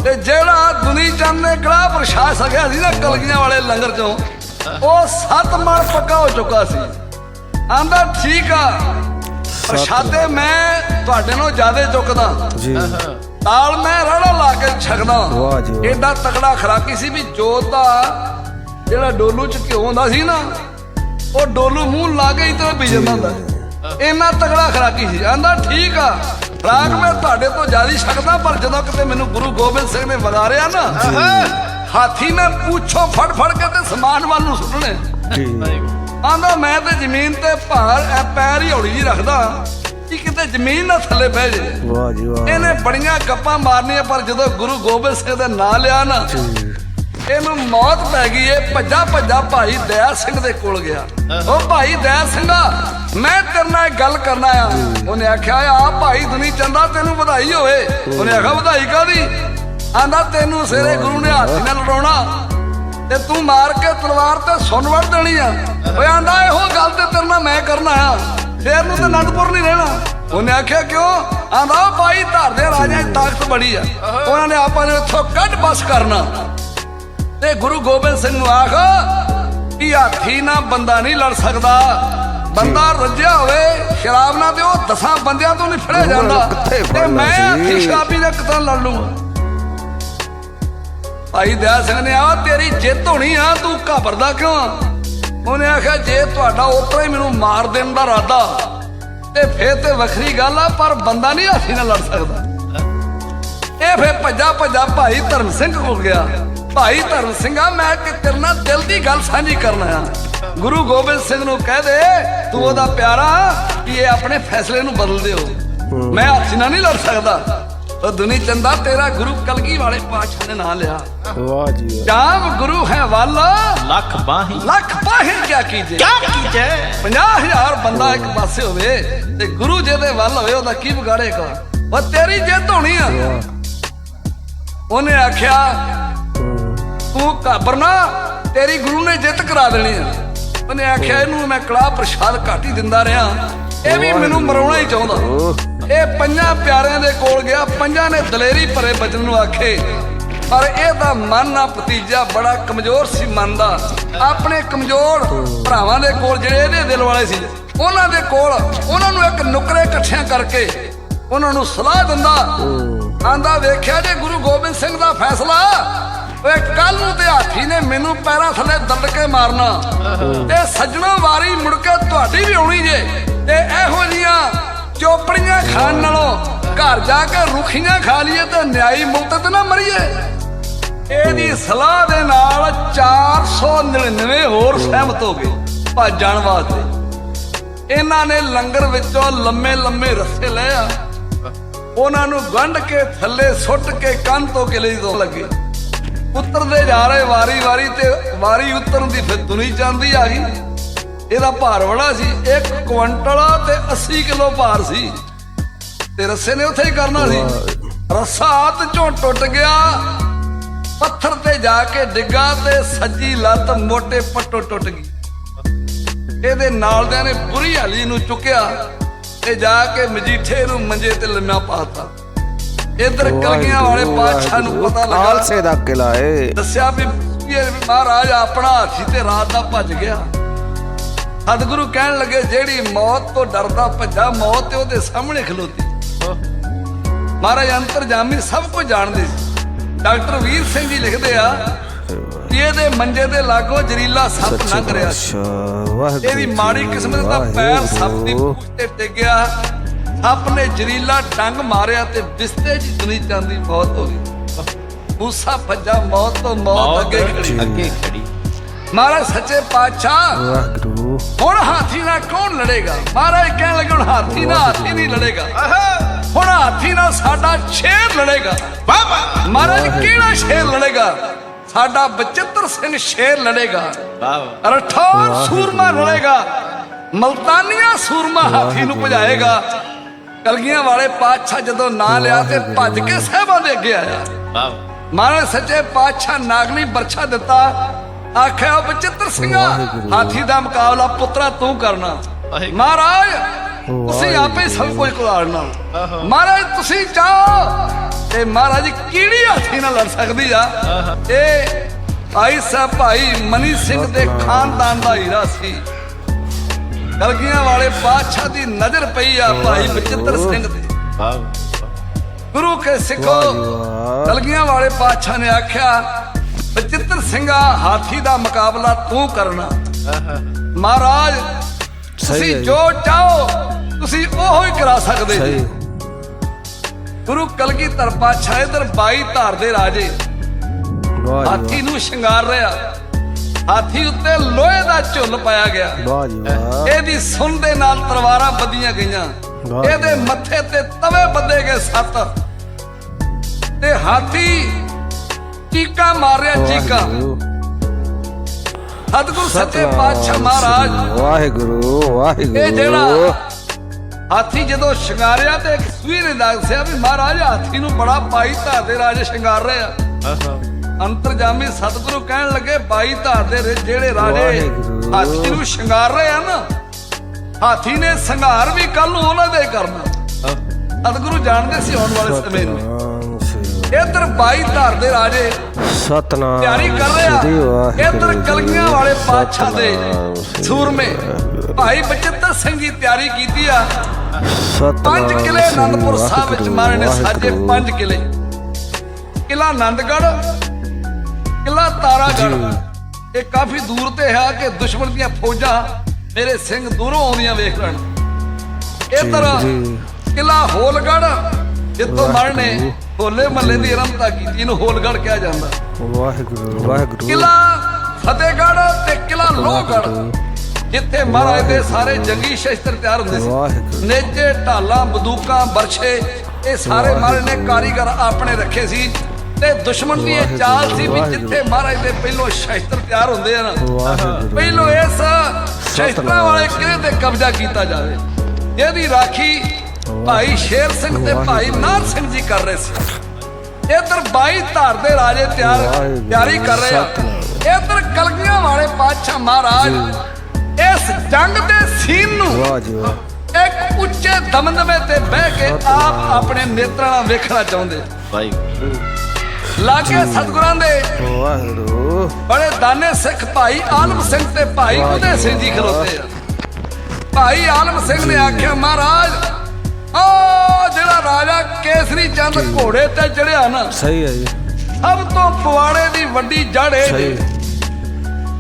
ਤੇ ਜਿਹੜਾ ਦੁਨੀ ਚੰਦ ਨੇ ਕੜਾ ਪ੍ਰਸ਼ਾਦ ਸਕਿਆ ਸੀ ਨਾ ਕਲਗੀਆਂ ਵਾਲੇ ਲੰਗਰ ਚੋਂ ਉਹ ਸੱਤ ਮਣ ਪੱਕਾ ਹੋ ਚੁੱਕਾ ਸੀ। ਆਂਦਾ ਠੀਕ ਆ ਪ੍ਰਸ਼ਾਦੇ ਮੈਂ ਤੁਹਾਡੇ ਨਾਲੋਂ ਜ਼ਿਆਦਾ ਚੁੱਕਦਾ। ਜੀ। ਤਾਲ ਮੈਂ ਰੜਾ ਲਾ ਕੇ ਛਕਦਾ। ਵਾਹ ਜੀ। ਏਡਾ ਤਕੜਾ ਖਰਾਕੀ ਸੀ ਵੀ ਜੋਤ ਦਾ ਜਿਹੜਾ ਡੋਲੂ ਚ ਘਿਓ ਹੁੰਦਾ ਸੀ ਨਾ ਉਹ ਡੋਲੂ ਮੂੰਹ ਲਾ ਕੇ ਹੀ ਤੇ ਪੀ ਜਾਂਦਾ ਹੁੰਦਾ ਸੀ। ਇੰਨਾ ਤਕੜਾ ਖਰਾਕੀ ਸੀ। ਆਂਦਾ ਠੀਕ ਆ ਖਰਾਕ ਮੈਂ ਤੁਹਾਡੇ ਤੋਂ ਜ਼ਿਆਦਾ ਛਕਦਾ ਪਰ ਜਦੋਂ ਕਿਤੇ ਮੈਨੂੰ ਗੁਰੂ ਗੋਬਿੰਦ ਸਿੰਘ ਨੇ ਵਗਾਰਿਆ ਨਾ ਹਾਥੀ ਮੈਂ ਪੁੱਛੋ ਫੜ ਫੜ ਕੇ ਤੇ ਸਮਾਨ ਵੱਲ ਨੂੰ ਸੁੱਟਣੇ। ਆਂਦਾ ਮੈਂ ਤੇ ਜ਼ਮੀਨ ਤੇ ਭਾਰ ਐ ਪੈਰ ਹੀ ਹੌਲੀ ਜੀ ਰੱਖਦਾ ਕਿ ਕਿਤੇ ਜ਼ਮੀਨ ਨਾ ਥੱਲੇ ਬਹਿ ਜੇ। ਵਾਹ ਜੀ ਵਾਹ। ਇਹਨੇ ਬੜੀਆਂ ਗੱਪਾਂ ਮਾਰਨੀਆਂ ਪਰ ਜਦੋਂ ਗੁਰੂ ਗੋਬਿੰਦ ਸਿੰਘ ਦਾ ਨਾਂ ਲਿਆ ਨਾ ਇਹਨੂੰ ਮੌਤ ਪੈ ਗਈ ਏ। ਭੱਜਾ ਭੱਜਾ ਭਾਈ ਦਇਆ ਸਿੰਘ ਦੇ ਕੋਲ ਗਿਆ। ਉਹ ਭਾਈ ਦਇਆ ਸਿੰਘਾ ਮੈਂ ਤੇਰੇ ਨਾਲ ਗੱਲ ਕਰਨਾ ਆ ਉਹਨੇ ਆਖਿਆ ਆ ਭਾਈ ਦੁਨੀ ਚੰਦਾ ਤੈਨੂੰ ਵਧਾਈ ਹੋਵੇ। ਉਹਨੇ ਆਖਿਆ ਵਧਾਈ ਕਾਦੀ ਆਂਦਾ ਤੈਨੂੰ ਸਿਰੇ ਗੁਰੂ ਨੇ ਹਾਥੀ ਨਾਲ ਲੜਾਉਣਾ ਤੇ ਤੂੰ ਮਾਰ ਕੇ ਤਲਵਾਰ ਤੇ ਸੁਣ ਵੜ ਦੇਣੀ ਆ। ਓਏ ਆਂਦਾ ਇਹੋ ਗੱਲ ਤੇ ਤੇਰੇ ਨਾਲ ਮੈਂ ਕਰਨਾ ਆ ਫੇਰ ਨੂੰ ਤੇ ਅਨੰਦਪੁਰ ਨਹੀਂ ਰਹਿਣਾ। ਉਹਨੇ ਆਖਿਆ ਕਿਉਂ? ਆਂਦਾ ਭਾਈ ਧਰ ਦੇ ਰਾਜਿਆਂ 'ਚ ਤਾਕਤ ਬੜੀ ਆ। ਉਹਨਾਂ ਨੇ ਆਪਾਂ ਨੂੰ ਇੱਥੋਂ ਕੱਢ ਬਸ ਕਰਨਾ। ਤੇ ਗੁਰੂ ਗੋਬਿੰਦ ਸਿੰਘ ਨੂੰ ਆਖ ਕਿ ਹਾਥੀ ਨਾਲ ਬੰਦਾ ਨਹੀਂ ਲੜ ਸਕਦਾ। ਬੰਦਾ ਰੱਜਿਆ ਹੋਵੇ ਸ਼ਰਾਬ ਨਾਲ ਤੇ ਉਹ ਦਸਾਂ ਬੰਦਿਆਂ ਤੋਂ ਨਹੀਂ ਫੜਿਆ ਜਾਂਦਾ। ਤੇ ਮੈਂ? ਹਾਥੀ ਸ਼ਰਾਬੀ ਦੇ ਕਿਤਾਂ ਲੜ ਲੂੰਗਾ ਭਾਈ ਦਇਆ ਸਿੰਘ ਨੇ ਆ ਤੇਰੀ ਜਿੱਤ ਹੋਣੀ ਆ ਤੂੰ ਘਬਰਦਾ ਕਿਉਂ? ਉਹਨੇ ਆਖਿਆ ਜੇ ਤੁਹਾਡਾ ਉਤਰਾ ਹੀ ਮੈਨੂੰ ਮਾਰ ਦੇਣ ਦਾ ਇਰਾਦਾ ਤੇ ਫੇਰ ਤੇ ਵੱਖਰੀ ਗੱਲ ਆ ਪਰ ਬੰਦਾ ਨਹੀਂ ਹਾਥੀ ਨਾਲ ਲੜ ਸਕਦਾ। ਇਹ ਫੇਰ ਭੱਜਾ ਭੱਜਾ ਭਾਈ ਧਰਮ ਸਿੰਘ ਕੋਲ ਗਿਆ। ਭਾਈ ਧਰਮ ਸਿੰਘਾ ਮੈਂ ਕਿ ਤੇਰੇ ਨਾਲ ਦਿਲ ਦੀ ਗੱਲ ਸਾਂਝੀ ਕਰਨਾ ਆ ਗੁਰੂ ਗੋਬਿੰਦ ਸਿੰਘ ਨੂੰ ਕਹਿ ਦੇ ਤੂੰ ਉਹਦਾ ਪਿਆਰਾ ਕਿ ਇਹ ਆਪਣੇ ਫੈਸਲੇ ਨੂੰ ਬਦਲ ਦਿਓ। ਮੈਂ ਹਾਥੀ ਨਾਲ ਨਹੀਂ ਲੜ ਸਕਦਾ। ਉਹ ਦੁਨੀ ਚੰਦਾ ਤੇਰਾ ਗੁਰੂ ਕਲਗੀ ਵਾਲੇ ਪਾਤਸ਼ਾਹ ਨੇ ਨਾਂ ਲਿਆ। ਵਾਹ ਜੀ ਵਾਹ। ਜਾਮ ਗੁਰੂ ਹੈ ਵੱਲ। ਲੱਖ ਬਾਹੀ। ਲੱਖ ਬਾਹਿਰ ਕਿਆ ਕੀਜੇ? ਕਿਆ ਕੀਜੈ? 50000 ਬੰਦਾ ਇੱਕ ਪਾਸੇ ਹੋਵੇ ਤੇ ਗੁਰੂ ਜੀ ਦੇ ਵੱਲ ਹੋਵੇ ਉਹਦਾ ਕੀ ਵਿਗਾੜੇਗਾ ਉਹ ਤੇਰੀ ਜਿੱਤ ਹੋਣੀ ਆ। ਉਹਨੇ ਆਖਿਆ ਤੂੰ ਘਬਰਨਾ ਤੇਰੀ ਗੁਰੂ ਨੇ ਜਿੱਤ ਕਰਾ ਦੇਣੀ ਆ। ਉਹਨੇ ਆਖਿਆ, ਇਹਨੂੰ ਮੈਂ ਕੜਾ ਪ੍ਰਸ਼ਾਦ ਘੱਟ ਹੀ ਦਿੰਦਾ ਰਿਹਾ। ਇਹ ਵੀ ਮੈਨੂੰ ਮਰਾਉਣਾ ਹੀ ਚਾਹੁੰਦਾ। ਇਹ ਪੰਜਾਂ ਪਿਆਰਿਆਂ ਦੇ ਕੋਲ ਗਿਆ, ਪੰਜਾਂ ਨੇ ਦਲੇਰੀ ਭਰੇ ਬਚਨ ਨੂੰ ਆਖੇ। ਪਰ ਇਹਦਾ ਮਨ ਆ ਭਤੀਜਾ, ਬੜਾ ਕਮਜ਼ੋਰ ਸੀ ਮਨ ਦਾ। ਆਪਣੇ ਕਮਜ਼ੋਰ ਭਰਾਵਾਂ ਦੇ ਕੋਲ, ਜਿਹੜੇ ਇਹਦੇ ਦਿਲ ਵਾਲੇ ਸੀ, ਉਹਨਾਂ ਦੇ ਕੋਲ, ਉਹਨਾਂ ਨੂੰ ਇੱਕ ਨੁਕਰੇ ਇਕੱਠਿਆਂ ਕਰਕੇ ਉਹਨਾਂ ਨੂੰ ਸਲਾਹ ਦਿੰਦਾ। ਆਂਦਾ, ਵੇਖਿਆ ਜੇ ਗੁਰੂ ਗੋਬਿੰਦ ਸਿੰਘ ਦਾ ਫੈਸਲਾ ਓਏ, ਕੱਲ ਨੂੰ ਤੇ ਹਾਥੀ ਨੇ ਮੈਨੂੰ ਪੈਰਾਂ ਥੱਲੇ ਦੰਡ ਕੇ ਮਾਰਨਾ। ਤੇ ਸੱਜਣਾ ਵਾਰੀ ਮੁੜ ਕੇ ਤੁਹਾਡੀ ਵੀ ਆਉਣੀ ਜੇ। ਤੇ ਇਹੋ ਜੀਆਂ ਚੋਪੜੀਆਂ ਖਾਣ ਨਾਲੋਂ ਘਰ ਜਾ ਕੇ ਰੁਖੀਆਂ ਖਾ ਲਈਏ ਤੇ ਨਿਆਈ ਮੁਕਤ ਨਾ ਮਰੀਏ। ਇਹਦੀ ਸਲਾਹ ਦੇ ਨਾਲ 499 ਹੋਰ ਸਹਿਮਤ ਹੋ ਗਏ ਭੱਜ ਵਾਸਤੇ। ਇਹਨਾਂ ਨੇ ਲੰਗਰ ਵਿੱਚੋਂ ਲੰਮੇ ਲੰਮੇ ਰੱਸੇ ਲਏ ਆ। ਉਹਨਾਂ ਨੂੰ ਗੰਢ ਕੇ ਥੱਲੇ ਸੁੱਟ ਕੇ ਕੰਨ ਤੋਂ ਕਿਲੇ ਤੋਂ ਲੱਗੇ। ਉਤਰਦੇ ਜਾ ਰਹੇ ਵਾਰੀ ਵਾਰੀ ਤੇ ਵਾਰੀ ਉਤਰਨ ਦੀ ਫਿਰ ਦੁਨੀ ਜਾਂਦੀ ਆ ਗਈ। ਇਹਦਾ ਭਾਰ ਬੜਾ ਸੀ। 1 ਕੁਇੰਟਲ ਤੇ 80 ਕਿਲੋ ਭਾਰ ਸੀ। ਤੇ ਰੱਸੇ ਨੇ ਉੱਥੇ ਹੀ ਕਰਨਾ ਸੀ। ਰੱਸਾ ਹੱਥ ਚੋਂ ਟੁੱਟ ਗਿਆ। ਪੱਥਰ ਤੇ ਜਾ ਕੇ ਡਿੱਗਾ ਤੇ ਸੱਜੀ ਲੱਤ ਮੋਟੇ ਪੱਟੋ ਟੁੱਟ ਗਈ। ਇਹਦੇ ਨਾਲਦਿਆਂ ਨੇ ਬੁਰੀ ਹਾਲੀ ਨੂੰ ਚੁੱਕਿਆ ਤੇ ਜਾ ਕੇ ਮਜੀਠੇ ਨੂੰ ਮੰਜੇ ਤੇ ਲੰਮਾ ਪਾਤਾ ਇਧਰ ਕਲਗੀਆਂ ਵਾਲੇ ਬਾਦਸ਼ਾਹ ਨੂੰ ਪਤਾ ਲੱਗਾ। ਖਾਲਸੇ ਦਾ ਕਿਲਾ ਏ ਦੱਸਿਆ ਵੀ ਇਹ ਮਹਾਰਾਜ ਆਪਣਾ ਹਾਥੀ ਤੇ ਰਾਤ ਦਾ ਭੱਜ ਗਿਆ। ਸਤਿਗੁਰੂ ਕਹਿਣ ਲੱਗੇ ਜਿਹੜੀ ਮੌਤ ਤੋਂ ਡਰਦਾ ਭੱਜਾ ਮੌਤ ਤੇ ਉਹਦੇ ਸਾਹਮਣੇ ਖਲੋਤੀ। ਮਹਾਰਾਜ ਅੰਤਰਜਾਮੀ ਸਭ ਕੁਝ ਜਾਣਦੇ ਸੀ। ਡਾਕਟਰ ਵੀਰ ਸਿੰਘ ਜੀ ਲਿਖਦੇ ਆ ਇਹਦੇ ਮੰਜੇ ਦੇ ਲਾਗੋਂ ਜ਼ਰੀਲਾ ਸੱਪ ਲੰਘ ਰਿਹਾ ਸੀ। ਇਹਦੀ ਮਾੜੀ ਕਿਸਮਤ ਦਾ ਪੈਰ ਸੱਪ ਦੀ। ਪੂਛ ਤੇ ਡਿੱਗਿਆ ਸੱਪ ਨੇ ਜ਼ਰੀਲਾ ਡੰਗ ਮਾਰਿਆ ਤੇ ਬਿਸਤੇ 'ਚ ਦੁਨੀ ਜਾਂਦੀ ਮੌਤ ਹੋ ਗਈ। ਮੂਸਾ ਭੱਜਾ ਮੌਤ ਤੋਂ ਮੌਤ ਅੱਗੇ ਖੜੀ। ਅੱਗੇ ਖੜੀ। ਮਹਾਰਾਜ ਸੱਚੇ ਪਾਤਸ਼ਾਹ ਵਾਹਿਗੁਰੂ। ਹੁਣ ਹਾਥੀ ਨਾਲ ਕੌਣ ਲੜੇਗਾ? ਮਹਾਰਾਜ ਕਹਿਣ ਲੱਗੇ ਹੁਣ ਹਾਥੀ ਨਾਲ ਹਾਥੀ ਨਹੀਂ ਲੜੇਗਾ। ਹੁਣ ਹਾਥੀ ਨਾਲ ਸਾਡਾ ਸ਼ੇਰ ਲੜੇਗਾ। ਬਾਬਾ ਮਹਾਰਾਜ ਕਿਹੜਾ ਸ਼ੇਰ ਲੜੇਗਾ? ਸਾਡਾ ਬਚਿੱਤਰ ਸਿੰਘ ਸ਼ੇਰ ਲੜੇਗਾ। ਬਾਬਾ ਰਠੌਰ ਸੂਰਮਾ ਲੜੇਗਾ। ਮਲਤਾਨੀਆ ਸੂਰਮਾ ਹਾਥੀ ਨੂੰ ਭਜਾਏਗਾ। ਕਲਗੀਆਂ ਵਾਲੇ ਪਾਤਸ਼ਾਹ ਜਦੋਂ ਨਾਂ ਲਿਆ ਤੇ ਭੱਜ ਕੇ ਸਹਿਬਾਂ ਦੇ ਅੱਗੇ ਆਇਆ। ਮਹਾਰਾਜ ਸੱਚੇ ਪਾਤਸ਼ਾਹ ਨਾਗਨੀ ਬਰਛਾ ਦਿੱਤਾ। ਆਖਿਆ ਬਚਿੱਤਰ ਸਿੰਘਾ ਹਾਥੀ ਦਾ ਮੁਕਾਬਲਾ ਪੁੱਤਰਾ ਤੂੰ ਕਰਨਾ। ਮਹਾਰਾਜ ਤੁਸੀਂ ਆਪੇ ਸਭ ਕੁਝ ਕੁਲਾੜਨਾ। ਮਹਾਰਾਜ ਤੁਸੀਂ ਚਾਹੋ ਤੇ ਮਹਾਰਾਜ ਕਿਹੜੀ ਹਾਥੀ ਨਾਲ ਲੜ ਸਕਦੀ ਆ? ਇਹ ਭਾਈ ਸਾਹਿਬ ਭਾਈ ਮਨੀ ਸਿੰਘ ਦੇ ਖਾਨਦਾਨ ਦਾ ਹੀਰਾ ਸੀ। ਕਲਗੀਆਂ ਵਾਲੇ ਬਾਦਸ਼ਾਹ ਦੀ ਨਜ਼ਰ ਪਈ ਆ ਭਾਈ ਬਚਿੱਤਰ ਸਿੰਘ ਤੇ। ਗੁਰੂ ਕੇ ਸਿੱਖੋ। ਕਲਗੀਆਂ ਵਾਲੇ ਬਾਦਸ਼ਾਹ ਨੇ ਆਖਿਆ ਬਚਿੱਤਰ ਸਿੰਘਾ ਹਾਥੀ ਦਾ ਮੁਕਾਬਲਾ ਤੂੰ ਕਰਨਾ। ਮਹਾਰਾਜ ਤੁਸੀਂ ਜੀ। ਚਾਹੋ ਤੁਸੀਂ ਉਹੋ ਹੀ ਕਰਾ ਸਕਦੇ ਜੀ। ਗੁਰੂ ਕਲਗੀਧਰ ਪਾਤਸ਼ਾਹ ਇਧਰ 22 ਧਾਰ ਦੇ ਰਾਜੇ ਹਾਥੀ ਨੂੰ ਸ਼ਿੰਗਾਰ ਰਿਹਾ। ਹਾਥੀ ਉੱਤੇ ਲੋਹੇ ਦਾ ਝੁੱਲ ਪਾਇਆ ਗਿਆ। ਵਾਹ ਜੀ ਵਾਹ। ਇਹਦੀ ਸੁਣ ਦੇ ਨਾਲ ਤਲਵਾਰਾਂ ਬੱਧੀਆਂ ਗਈਆਂ। ਇਹਦੇ ਮੱਥੇ ਤੇ ਤਵੇ ਬੱਧੇ ਗਏ ਸੱਤ। ਤੇ ਹਾਥੀ ਚੀਕਾ ਮਾਰਿਆ ਚੀਕਾ। ਸਤਿਗੁਰੂ ਸੱਚੇ ਪਾਤਸ਼ਾਹ ਮਹਾਰਾਜ। ਵਾਹਿਗੁਰੂ ਵਾਹਿਗੁਰੂ। ਇਹ ਜਿਹੜਾ ਹਾਥੀ ਜਦੋਂ ਸ਼ਿੰਗਾਰਿਆ ਤੇ ਇੱਕ ਸੂਈ ਨੇ ਦੱਸਿਆ ਵੀ ਮਹਾਰਾਜ ਹਾਥੀ ਨੂੰ ਬੜਾ ਪਾਈ ਧਾਰ ਦੇ ਰਾਜੇ ਸ਼ਿੰਗਾਰ ਰਹੇ ਆ। ਅੰਤਰਜਾਮੀ ਸਤਿਗੁਰੂ ਕਹਿਣ ਲੱਗੇ 22 ਧਾਰ ਦੇ ਜਿਹੜੇ ਰਾਜੇ। ਹਾਥੀ ਨੂੰ ਸ਼ਿੰਗਾਰ ਰਹੇ ਆ ਨਾ ਹਾਥੀ ਨੇ ਸੰਘਾਰ ਵੀ ਕੱਲ ਨੂੰ ਉਹਨਾਂ ਦੇ ਕਰਨਾ। ਸਤਿਗੁਰੂ ਜਾਣਦੇ ਸੀ ਆਉਣ ਵਾਲੇ ਸਮੇਂ ਨੂੰ। ਇਧਰ 22 ਧਾਰ ਦੇ ਰਾਜੇ ਸਤਨਾਮ ਤਿਆਰੀ ਕਰ ਰਿਹਾ। ਇਧਰ ਕਲਗੀਆਂ ਵਾਲੇ ਪਾਤਸ਼ਾਹ ਦੇ ਸੂਰਮੇ। ਭਾਈ ਬਚਿੱਤਰ ਸਿੰਘ ਦੀ ਤਿਆਰੀ ਕੀਤੀ ਆ। ਪੰਜ ਕਿਲੇ ਸ੍ਰੀ ਆਨੰਦਪੁਰ ਸਾਹਿਬ ਵਿੱਚ ਮਾਰੇ ਨੇ ਸਾਜੇ। ਪੰਜ ਕਿਲੇ। ਕਿਲਾ ਆਨੰਦਗੜ੍ਹ ਕਿਲਾ ਤਾਰਾਗੜ੍ਹ ਇਹ ਕਾਫੀ ਦੂਰ ਤੇ ਹੈ ਕਿ ਦੁਸ਼ਮਣ ਦੀਆਂ ਫੌਜਾਂ ਮੇਰੇ ਸਿੰਘ ਦੂਰੋਂ ਆਉਂਦੀਆਂ ਵੇਖ ਲੈਣ। ਇਧਰ ਜੀ। ਕਿਲਾ ਹੋਲਗੜ੍ਹ ਜਿੱਤੋਂ ਮਰਨੇ ਹੋਲੇ ਮਹੱਲੇ ਦੀ ਆਰੰਭਤਾ ਕੀਤੀ ਇਹਨੂੰ ਹੋਲਗੜ੍ਹ ਕਿਹਾ ਜਾਂਦਾ। ਵਾਹਿਗੁਰੂ ਵਾਹਿਗੁਰੂ। ਕਿਲਾ ਫਤਿਹਗੜ੍ਹ ਤੇ ਕਿਲਾ ਲੋਹਗੜ੍ਹ ਜਿੱਥੇ ਮਹਾਰਾਜ ਦੇ ਸਾਰੇ ਜੰਗੀ ਸ਼ਸਤਰ ਤਿਆਰ ਹੁੰਦੇ ਸੀ। ਨੇਜੇ ਢਾਲਾਂ ਬੰਦੂਕਾਂ ਬਰਛੇ ਇਹ ਸਾਰੇ ਮਹਾਰਾਜ ਨੇ ਕਾਰੀਗਰ ਆਪਣੇ ਰੱਖੇ ਸੀ। ਤੇ ਦੁਸ਼ਮਣ ਦੀ ਇਹ ਚਾਲ ਸੀ ਵੀ ਜਿੱਥੇ ਮਹਾਰਾਜ ਦੇ ਪਹਿਲੋਂ ਸ਼ਸਤਰ ਤਿਆਰ ਹੁੰਦੇ ਆ ਨਾ ਪਹਿਲੋਂ ਇਸ ਸ਼ਸਤਰਾਂ ਵਾਲੇ ਕਿਲੇ ਤੇ ਕਬਜ਼ਾ ਕੀਤਾ ਜਾਵੇ। ਇਹਦੀ ਰਾਖੀ ਭਾਈ ਸ਼ੇਰ ਸਿੰਘ ਤੇ ਭਾਈ ਨਾਰ ਸਿੰਘ ਜੀ ਕਰ ਰਹੇ ਸੀ। ਇਧਰ 22 ਧਾਰ ਦੇ ਰਾਜੇ ਤਿਆਰ ਤਿਆਰੀ ਕਰ ਰਹੇ ਆ। ਇਧਰ ਕਲਗੀਆਂ ਵਾਲੇ ਪਾਤਸ਼ਾਹ ਮਹਾਰਾਜ ਇਸ ਜੰਗ ਦੇ ਸੀਨ ਨੂੰ ਵਾਹ ਜੀ ਵਾਹ। ਇੱਕ ਉੱਚੇ ਦਮਦਮੇ ਤੇ ਬਹਿ ਕੇ ਆਪ ਆਪਣੇ ਨੇਤਰਾਂ ਨਾਲ ਵੇਖਣਾ ਚਾਹੁੰਦੇ। ਵਾਹਿਗੁਰੂ। ਲਾਗੇ ਸਤਿਗੁਰਾਂ ਦੇ। ਵਾਹਿਗੁਰੂ ਬੜੇ ਦਾਨੇ ਸਿੱਖ ਭਾਈ ਆਲਮ ਸਿੰਘ ਤੇ ਭਾਈ ਉਦੇ ਸਿੰਘ ਜੀ ਖਲੋਤੇ ਆ। ਭਾਈ ਆਲਮ ਸਿੰਘ ਨੇ ਆਖਿਆ ਮਹਾਰਾਜ ਆ ਜਿਹੜਾ ਰਾਜਾ ਕੇਸਰੀ ਚੰਦ ਘੋੜੇ ਤੇ ਚੜਿਆ ਨਾ ਸਹੀ ਹੈ ਜੀ। ਸਭ ਤੋਂ ਪਵਾੜੇ ਦੀ ਵੱਡੀ ਜੜ ਇਹ ਸਹੀ।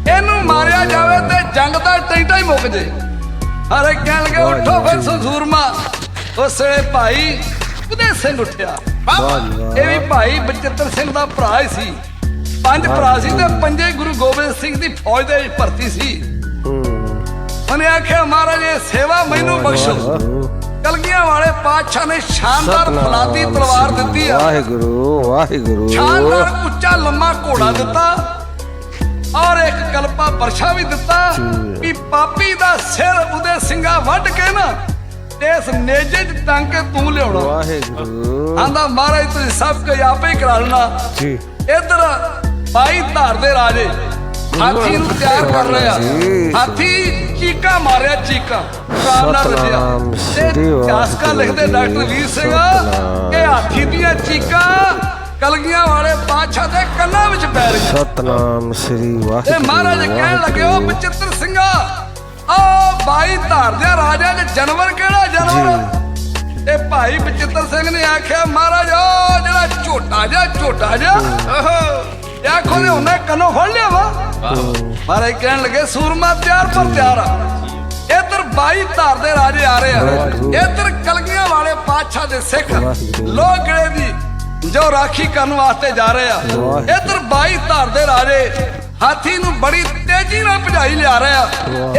ਇਹਨੂੰ ਮਾਰਿਆ ਜਾਵੇ ਤੇ ਜੰਗ ਦਾ ਟੈਂਟਾ ਹੀ ਮੁੱਕ ਜੇ। ਹਰੇ ਕਹਿਣ ਲੱਗੇ ਉੱਠੋ ਫਿਰ ਸੂਰਮਾ ਉਸ ਵੇਲੇ ਭਾਈ ਉਦੇ ਸਿੰਘ ਉੱਠਿਆ। ਵਾਹ। ਇਹ ਵੀ ਭਾਈ ਬਚਿੱਤਰ ਸਿੰਘ ਦਾ ਭਰਾ ਹੀ ਸੀ। ਪੰਜ ਭਰਾ ਸੀ ਤੇ ਪੰਜੇ ਗੁਰੂ ਗੋਬਿੰਦ ਸਿੰਘ ਦੀ ਫੌਜ ਦੇ ਵਿੱਚ ਭਰਤੀ ਸੀ। ਉਹਨੇ ਆਖਿਆ ਮਹਾਰਾਜ ਇਹ ਸੇਵਾ ਮੈਨੂੰ ਬਖਸ਼ੋ। ਕਲਗੀਆਂ ਵਾਲੇ ਪਾਤਸ਼ਾਹ ਨੇ ਸ਼ਾਨਦਾਰ ਫਲਾਦੀ ਤਲਵਾਰ ਦਿੱਤੀ ਆ। ਵਾਹਿਗੁਰੂ ਵਾਹਿਗੁਰੂ। ਸ਼ਾਨਦਾਰ ਉੱਚਾ ਲੰਮਾ ਘੋੜਾ ਦਿੱਤਾ ਔਰ ਇੱਕ ਕਲਪਾ ਵਰਸ਼ਾ ਵੀ ਦਿੱਤਾ ਵੀ ਪਾਪੀ ਦਾ ਸਿਰ ਉਹਦੇ ਸਿੰਘਾ ਵੱਢ ਕੇ ਨਾ ਇਸ ਨੇਜੇ 'ਚ ਟੰਗ ਕੇ ਤੂੰ ਲਿਆਉਣਾ। ਵਾਹਿਗੁਰੂ। ਆਂਦਾ ਮਹਾਰਾਜ ਤੁਸੀਂ ਸਭ ਕੁਝ ਆਪੇ ਹੀ ਕਰਾ ਲੈਣਾ। ਜੀ। ਇਧਰ ਬਾਈ ਧਾਰ ਦੇ ਰਾਜੇ ਹਾਥੀ ਨੂੰ ਤਿਆਰ ਕਰ ਰਿਹਾ। ਹਾਥੀ ਚੀਕਾ ਮਾਰਿਆ ਚੀਕਾ। ਸਤਨਾਮ ਰੱਜਿਆ ਤੇ ਵਾਹਿਗੁਰੂ ਲਿਖਦੇ ਡਾਕਟਰ ਵੀਰ ਸਿੰਘ। ਕਿ ਹਾਥੀ ਦੀਆਂ ਚੀਕਾਂ ਕਲਗੀਆਂ ਵਾਲੇ ਬਾਦਸ਼ਾਹ ਦੇ ਕੰਨਾਂ ਵਿੱਚ ਪੈ ਰਹੀਆਂ। ਸਤਨਾਮ ਸ੍ਰੀ ਵਾਹਿਗੁਰੂ ਤੇ ਮਹਾਰਾਜ ਕਹਿਣ ਲੱਗੇ ਉਹ ਬਚਿੱਤਰ ਸਿੰਘਾ ਆ ਬਾਈ ਧਾਰ ਦੇ ਰਾਜਾ ਦੇ ਜਾਨਵਰ ਕਿਹੜਾ ਜਾਨਵਰ? ਤੇ ਭਾਈ ਬਚਿੱਤਰ ਸਿੰਘ ਨੇ ਆਖਿਆ ਮਹਾਰਾਜ ਉਹ ਜਿਹੜਾ ਝੋਟਾ ਜਿਹਾ ਝੋਟਾ ਜਿਹਾ ਇਹ ਨੇ ਉਹਨੇ ਕੰਨੋਂ ਫੜ ਲਿਆ ਵਾ। ਮਹਾਰਾਜ ਕਹਿਣ ਲੱਗੇ ਸੂਰਮਾ ਤਿਆਰ ਪਰ ਤਿਆਰ ਆ। ਇੱਧਰ 22 ਧਾਰ ਦੇ ਰਾਜੇ ਆ ਰਹੇ ਆ। ਇੱਧਰ ਕਲਗੀਆਂ ਵਾਲੇ ਪਾਤਸ਼ਾਹ ਦੇ ਸਿੱਖ ਲੋਕੜੇ ਦੀ ਜੋ ਰਾਖੀ ਕਰਨ ਵਾਸਤੇ ਜਾ ਰਹੇ ਆ। ਇੱਧਰ 22 ਧਾਰ ਦੇ ਰਾਜੇ ਹਾਥੀ ਨੂੰ ਬੜੀ ਤੇਜ਼ੀ ਨਾਲ ਭਜਾਈ ਲਿਆ ਰਹੇ।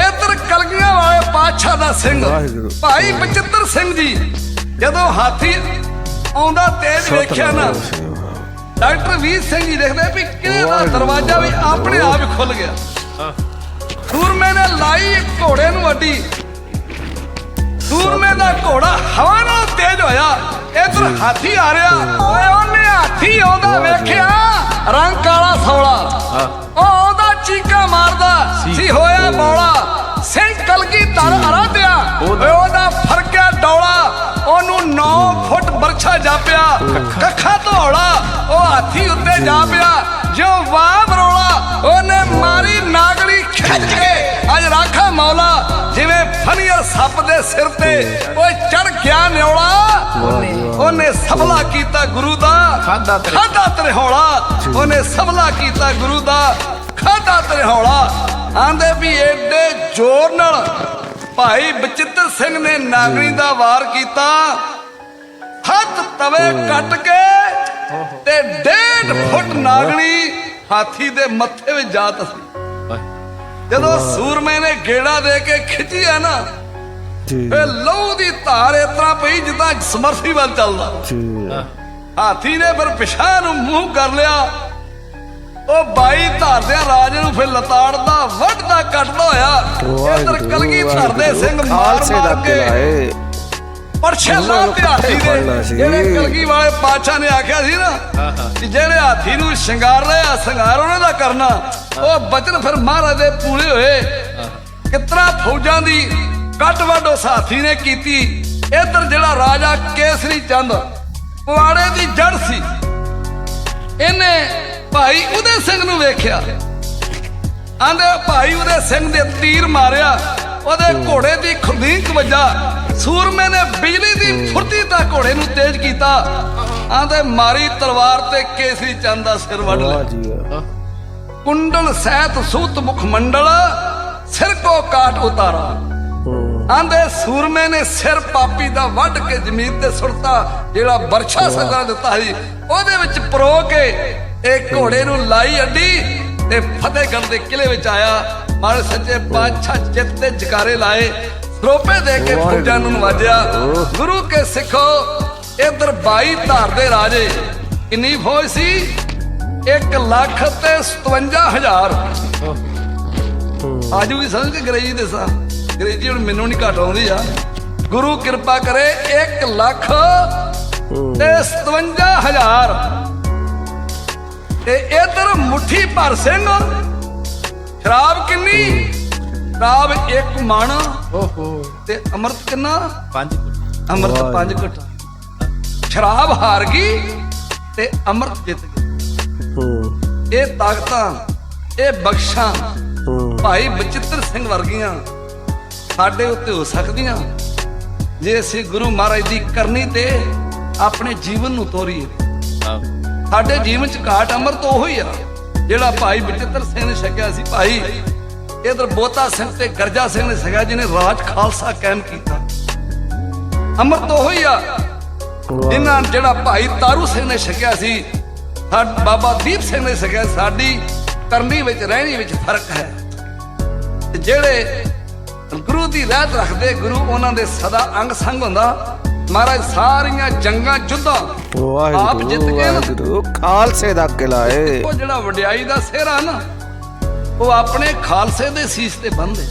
ਇੱਧਰ ਕਲਗੀਆਂ ਵਾਲੇ ਪਾਤਸ਼ਾਹ ਦਾ ਸਿੰਘ। ਭਾਈ ਬਚਿੱਤਰ ਸਿੰਘ ਜੀ ਜਦੋਂ ਹਾਥੀ ਆਉਂਦਾ ਤੇਜ਼ ਵੇਖਿਆ ਨਾ ਡਾਕਟਰ ਵੀਰ ਸਿੰਘ ਜੀ ਦੇਖਦੇ ਵੀ ਕਿਹਦੇ ਦਾ ਦਰਵਾਜ਼ਾ ਵੀ ਆਪਣੇ ਆਪ ਹੀ ਖੁੱਲ ਗਿਆ। ਸੂਰਮੇ ਨੇ ਲਾਈ ਇੱਕ ਘੋੜੇ ਨੂੰ ਅੱਡੀ। ਸੂਰਮੇ ਦਾ ਘੋੜਾ ਹਵਾ ਨਾਲ ਤੇਜ਼ ਹੋਇਆ। ਇਧਰ ਹਾਥੀ ਆ ਰਿਹਾ। ਓਏ ਉਹਨੇ ਹਾਥੀ ਆਉਂਦਾ ਵੇਖਿਆ। ਰੰਗ ਕਾਲਾ ਸੌਲਾ। ਚੀਕਾ ਮਾਰਦਾ ਸੀ। ਹੋਇਆ ਬੌਲਾ। ਸਿੰਘ ਕਲਗੀ ਧਰ ਅਰਾਧਿਆ। ਓਏ ਉਹਦਾ ਫਰਕਿਆ ਡੌਲਾ। ਉਹਨੂੰ 9 ਫੁੱਟ ਬਰਛਾ ਜਾਪਿਆ। ਕੱਖਾ ਧੌਲਾ। ਉਹ ਹਾਥੀ ਉੱਤੇ ਜਾ ਪਿਆ ਜੋ ਵਾਹ ਬਰੋਲਾ ਉਹਨੇ ਮਾਰੀ ਨਾਗਲੀ ਖਿੱਚ ਕੇ। ਅੱਜ ਰਾਖਾ ਮੌਲਾ ਜਿਵੇਂ ਫਨੀਅਰ ਸੱਪ ਦੇ ਸਿਰ ਤੇ। ਓਏ। ਚੜ ਗਿਆ ਨਿਉਲਾ। ਉਹਨੇ ਸਫਲਾ ਕੀਤਾ ਗੁਰੂ ਦਾ। ਖਾਦਾ ਤਰਹੌਲਾ ਉਹਨੇ ਸਫਲਾ ਕੀਤਾ ਗੁਰੂ ਦਾ। ਖਾਦਾ ਤਰਹੌਲਾ ਆਂਦੇ ਵੀ ਏਡੇ ਜ਼ੋਰ ਨਾਲ ਭਾਈ ਬਚਿੱਤਰ ਸਿੰਘ ਨੇ ਨਾਗਣੀ ਦਾ ਵਾਰ ਕੀਤਾ। ਹੱਥ ਤਵੇ ਕੱਟ ਕੇ ਤੇ ਡੇਢ ਫੁੱਟ ਨਾਗਣੀ ਹਾਥੀ ਦੇ ਮੱਥੇ ਵਿੱਚ ਜਾ ਤਸੀ ਜਦੋਂ ਸੂਰਮੇ ਨੇ ਗੇੜਾ ਦੇ ਕੇ ਖਿੱਚੀ ਆ ਨਾ ਇਹ ਲਹੂ ਦੀ ਧਾਰ ਇਸ ਤਰ੍ਹਾਂ ਪਈ ਜਿੱਦਾਂ ਸਮਰਸੀ ਵੱਲ ਚੱਲਦਾ। ਹਾਥੀ ਨੇ ਫਿਰ ਪਿਛਾਂ ਨੂੰ ਮੂੰਹ ਕਰ ਲਿਆ। ਉਹ ਬਾਈ ਧਾਰਦਿਆਂ ਰਾਜ ਨੂੰ ਫਿਰ ਲਤਾੜਦਾ ਵੱਢਦਾ ਕੱਟਦਾ ਹੋਇਆ। ਇਧਰ ਕਲਗੀ ਧਰਦੇ ਸਿੰਘ ਮਾਰ ਮਾਰ ਕੇ। ਕਿਲਾ ਏ। ਪਰ ਛੇਲਾ ਤੇ ਹਾਥੀ ਫੜਨਾ ਦੇ। ਜਿਹੜੇ ਕਲਗੀ ਵਾਲੇ ਬਾਦਸ਼ਾਹ ਨੇ ਆਖਿਆ ਸੀ ਨਾ ਕਿ ਜਿਹੜੇ ਹਾਥੀ ਨੂੰ ਸ਼ਿੰਗਾਰ ਰਿਹਾ ਸ਼ਿੰਗਾਰ ਉਹਨਾਂ ਦਾ ਕਰਨਾ। ਉਹ ਬਚਨ ਫਿਰ ਮਹਾਰਾਜ ਦੇ ਪੂਰੇ ਹੋਏ। ਕਿਤਨਾ ਫੌਜਾਂ ਦੀ ਕੱਟ ਵੱਡ ਉਸ ਹਾਥੀ ਨੇ ਕੀਤੀ। ਇਧਰ ਜਿਹੜਾ ਰਾਜਾ ਕੇਸਰੀ ਚੰਦ ਪੁਆੜੇ ਦੀ ਜੜ ਸੀ ਇਹਨੇ ਭਾਈ ਉਦੇ ਸਿੰਘ ਨੂੰ ਵੇਖਿਆ। ਆਂਦੇ ਭਾਈ ਉਹਦੇ ਸਿੰਘ ਦੇ ਤੀਰ ਮਾਰਿਆ। ਉਹਦੇ ਘੋੜੇ ਦੀ ਖੁਦੀਕ ਵੱਜਾ। ਸੂਰਮੇ ਨੇ ਬਿਜਲੀ ਦੀ ਫੁਰਤੀ ਤਾਂ ਘੋੜੇ ਨੂੰ ਤੇਜ਼ ਕੀਤਾ। ਆਂਦੇ ਮਾਰੀ ਤਲਵਾਰ ਤੇ ਕੇਸਰੀ ਚੰਦ ਦਾ ਸਿਰ ਵੱਢ ਲਿਆ। ਕੁੰਡਲ ਸਹਿਤ ਸੂਤ ਮੁਖ ਮੰਡਲ ਸਿਰ ਕੋ ਕਾਟ ਉਤਾਰਾ। ਆਂਦੇ ਸੂਰਮੇ ਨੇ ਸਿਰ ਪਾਪੀ ਦਾ ਵੱਢ ਕੇ ਜ਼ਮੀਨ ਤੇ ਸੁੱਟਤਾ ਜਿਹੜਾ ਬਰਛਾ ਸਜਾ ਦਿੱਤਾ ਸੀ। ਉਹਦੇ ਵਿੱਚ ਪਰੋ ਕੇ ਇਹ ਘੋੜੇ ਨੂੰ ਲਾਈ ਅੱਡੀ ਤੇ ਫਤਿਹਗੜ੍ਹ ਦੇ ਕਿਲੇ ਵਿੱਚ ਆਇਆ। ਮਾਰੇ ਸੱਚੇ ਪਾਤਸ਼ਾਹ ਜਿੱਤ ਤੇ ਜਕਾਰੇ ਲਾਏ। ਸਰੋਪੇ ਦੇ ਕੇ ਫੌਜਾਂ ਨੂੰ ਨਵਾਜਿਆ। ਗੁਰੂ ਕੇ ਸਿੱਖੋ ਇਧਰ 22 ਧਾਰ ਦੇ ਰਾਜੇ। ਕਿੰਨੀ ਫੌਜ ਸੀ? 1 ਲੱਖ ਤੇ 57000 ਆਜੂ ਵੀ ਸਮਝ ਕੇ ਅੰਗਰੇਜ਼ੀ ਦੇ ਸਾਂ। ਅੰਗਰੇਜ਼ੀ ਹੁਣ ਮੈਨੂੰ ਨਹੀਂ ਘੱਟ ਆਉਂਦੀ ਆ। ਗੁਰੂ ਕਿਰਪਾ ਕਰੇ 1 ਲੱਖ ਤੇ 57000 ਤੇ ਇਧਰ ਮੁੱਠੀ ਭਰ ਸਿੰਘ। ਸ਼ਰਾਬ ਕਿੰਨੀ? ਸ਼ਰਾਬ ਇੱਕ ਮਣ। ਓਹੋ। ਤੇ ਅੰਮ੍ਰਿਤ ਕਿੰਨਾ? ਪੰਜ ਅੰਮ੍ਰਿਤ ਵਾਹ ਪੰਜ ਘਟ। ਸ਼ਰਾਬ ਹਾਰ ਗਈ ਤੇ ਅੰਮ੍ਰਿਤ ਜਿੱਤ ਗਈ। ਹੂੰ। ਇਹ ਤਾਕਤਾਂ ਇਹ ਬਖਸ਼ਾਂ ਭਾਈ ਬਚਿੱਤਰ ਸਿੰਘ ਵਰਗੀਆਂ ਸਾਡੇ ਉੱਤੇ ਹੋ ਸਕਦੀਆਂ। ਜੇ ਅਸੀਂ ਗੁਰੂ ਮਹਾਰਾਜ ਦੀ ਕਰਨੀ ਤੇ ਆਪਣੇ ਜੀਵਨ ਨੂੰ ਤੋਰੀਏ। ਸਾਡੇ ਜੀਵਨ ਚ ਘਾਟ ਅੰਮ੍ਰਿਤ ਉਹ ਹੀ ਆ। ਜਿਹੜਾ ਭਾਈ ਬਚਿੱਤਰ ਸਿੰਘ ਨੇ ਛਕਿਆ ਸੀ ਭਾਈ, ਇਧਰ ਬੋਤਾ ਸਿੰਘ ਤੇ ਗਰਜਾ ਸਿੰਘ ਨੇ ਛਕਿਆ ਜਿਹਨੇ ਰਾਜ ਖਾਲਸਾ ਕਾਇਮ ਕੀਤਾ। ਅੰਮ੍ਰਿਤ ਉਹ ਹੀ ਆ। ਜਿਨ੍ਹਾਂ ਜਿਹੜਾ ਭਾਈ ਤਾਰੂ ਸਿੰਘ ਨੇ ਛਕਿਆ ਸੀ, ਸਾਡ ਬਾਬਾ ਦੀਪ ਸਿੰਘ ਨੇ ਛਕਿਆ, ਸਾਡੀ ਕਰਨੀ ਵਿੱਚ, ਰਹਿਣੀ ਵਿੱਚ ਫ਼ਰਕ ਹੈ। ਜਿਹੜੇ ਗੁਰੂ ਦੀ ਰਹਿਤ ਰੱਖਦੇ, ਗੁਰੂ ਉਹਨਾਂ ਦੇ ਸਦਾ ਅੰਗ ਸੰਗ ਹੁੰਦਾ। ਮਹਾਰਾਜ, ਸਾਰੀਆਂ ਜੰਗਾਂ, ਜੁੱਧਾਂ ਆਪ ਜਿੱਤ ਗਏ ਨਾ। ਵਾਹਿਗੁਰੂ ਖਾਲਸੇ ਦਾ ਕਿਲਾ ਏ। ਉਹ ਜਿਹੜਾ ਵਡਿਆਈ ਦਾ ਸਿਹਰਾ ਨਾ ਉਹ ਆਪਣੇ ਖਾਲਸੇ ਦੇ ਸੀਸ ਤੇ ਬੰਨਦੇ